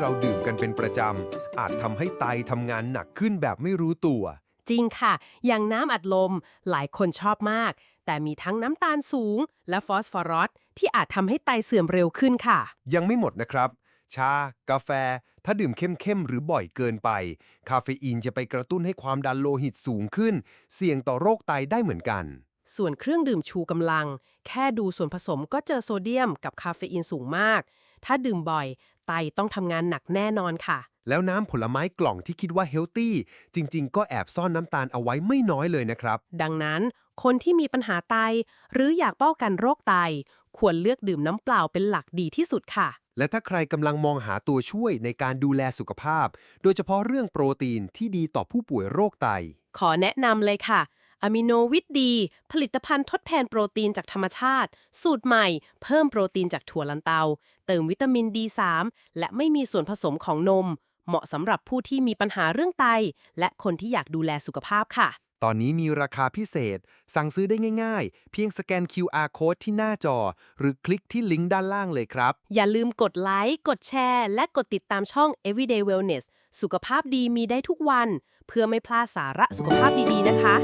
เราดื่มกันเป็นประจำอาจทำให้ไตทำงานหนักขึ้นแบบไม่รู้ตัว จริงค่ะ อย่างน้ำอัดลมหลายคนชอบมาก แต่มีทั้งน้ำตาลสูง และฟอสฟอรัสที่อาจทำให้ไตเสื่อมเร็วขึ้นค่ะ ยังไม่หมดนะครับ ชา กาแฟ ถ้าดื่มเข้มๆหรือบ่อยเกินไป คาเฟอีนจะไปกระตุ้นให้ความดันโลหิตสูงขึ้น เสี่ยงต่อโรคไตได้เหมือนกัน ส่วนเครื่องดื่มชูกำลัง แค่ดูส่วนผสมก็เจอโซเดียมกับคาเฟอีนสูงมาก ถ้าดื่มบ่อย ไตต้องทำงานหนักแน่นอนค่ะ แล้วน้ำผลไม้กล่องที่คิดว่าเฮลตี้ จริง ๆ ก็แอบซ่อนน้ำตาลเอาไว้ไม่น้อยเลยนะครับ ดังนั้นคนที่มีปัญหาไต หรืออยากป้องกันโรคไต ควรเลือกดื่มน้ำเปล่าเป็นหลักดีที่สุดค่ะ และถ้าใครกำลังมองหาตัวช่วยในการดูแลสุขภาพ โดยเฉพาะเรื่องโปรตีนที่ดีต่อผู้ป่วยโรคไต ขอแนะนำเลยค่ะ อะมิโนวิตดี ผลิตภัณฑ์ทดแทนโปรตีนจากธรรมชาติ สูตรใหม่ เพิ่มโปรตีนจากถั่วลันเตา เติมวิตามิน D3 และไม่มีส่วนผสมของนม เหมาะสำหรับผู้ที่มีปัญหาเรื่องไต และคนที่อยากดูแลสุขภาพค่ะ ตอนนี้มีราคาพิเศษ สั่งซื้อได้ง่ายๆ เพียงสแกน QR code ที่หน้าจอ หรือคลิกที่ลิงก์ด้านล่างเลยครับ อย่าลืมกดไลค์ กดแชร์ และกดติดตามช่อง Everyday Wellness สุขภาพดีมีได้ทุกวัน เพื่อไม่พลาดสาระสุขภาพดีๆ นะคะ